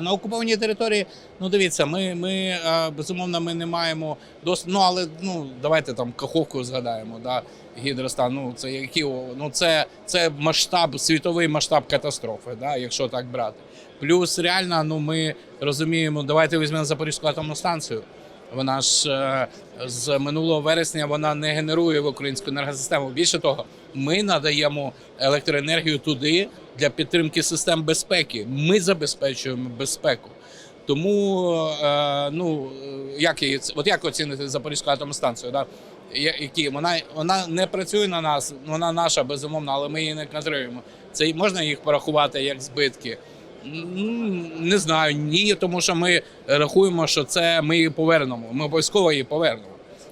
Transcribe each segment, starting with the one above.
На окупованій території, ну дивіться, ми, ми е, безумовно ми не маємо досить. Ну але ну давайте там Каховку згадаємо. Да, гідростан. Ну це які ну це, це масштаб, світовий масштаб катастрофи, да, якщо так брати. Плюс реально, ну ми розуміємо, давайте візьмемо Запорізьку атомну станцію. Вона ж е, з минулого вересня вона не генерує в українську енергосистему. Більше того, ми надаємо електроенергію туди для підтримки систем безпеки. Ми забезпечуємо безпеку. Тому е, ну як її от як оцінити Запорізьку атомну станцію? Да? Які вона вона не працює на нас, вона наша безумовно, але ми її не контролюємо. Це можна їх порахувати як збитки. Не знаю, ні, тому що ми рахуємо, що це ми її повернемо. Ми обов'язково її повернемо.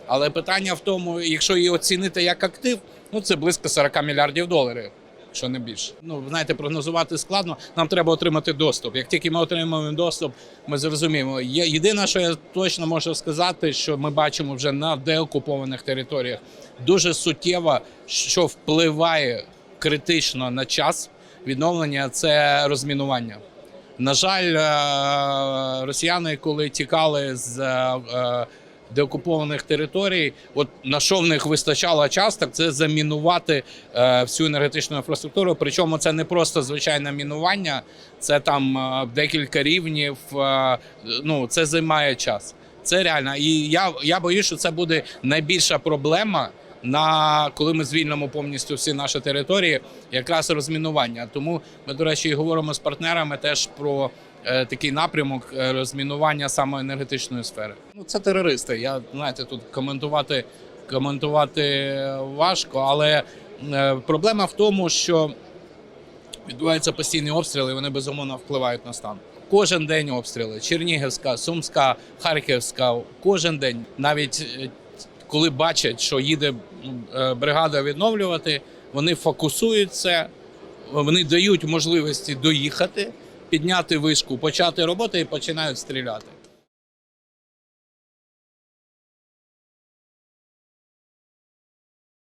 Але питання в тому, якщо її оцінити як актив, ну це близько 40 мільярдів доларів, що не більше. Ну знаєте, прогнозувати складно. Нам треба отримати доступ. Як тільки ми отримаємо доступ, ми зрозуміємо. Є єдине, що я точно можу сказати, що ми бачимо вже на деокупованих територіях дуже суттєво, що впливає критично на час відновлення, це розмінування. На жаль, е, росіяни, коли тікали з е, е, деокупованих територій, от на що в них вистачало часток, це замінувати всю енергетичну інфраструктуру. Причому це не просто звичайне мінування, це там декілька рівнів. Ну це займає час. Це реально. І я, я боюсь, що це буде найбільша проблема. На коли ми звільнимо повністю всі наші території, якраз розмінування. Тому ми, до речі, говоримо з партнерами теж про е, такий напрямок е, розмінування саме енергетичної сфери. Ну це терористи. Я знаєте, тут коментувати коментувати важко, але е, проблема в тому, що відбуваються постійні обстріли, і вони безумовно впливають на стан. Кожен день обстріли Чернігівська, Сумська, Харківська. Кожен день, навіть коли бачать, що їде е, бригада відновлювати, вони фокусуються, вони дають можливості доїхати, підняти вишку, почати роботу і починають стріляти.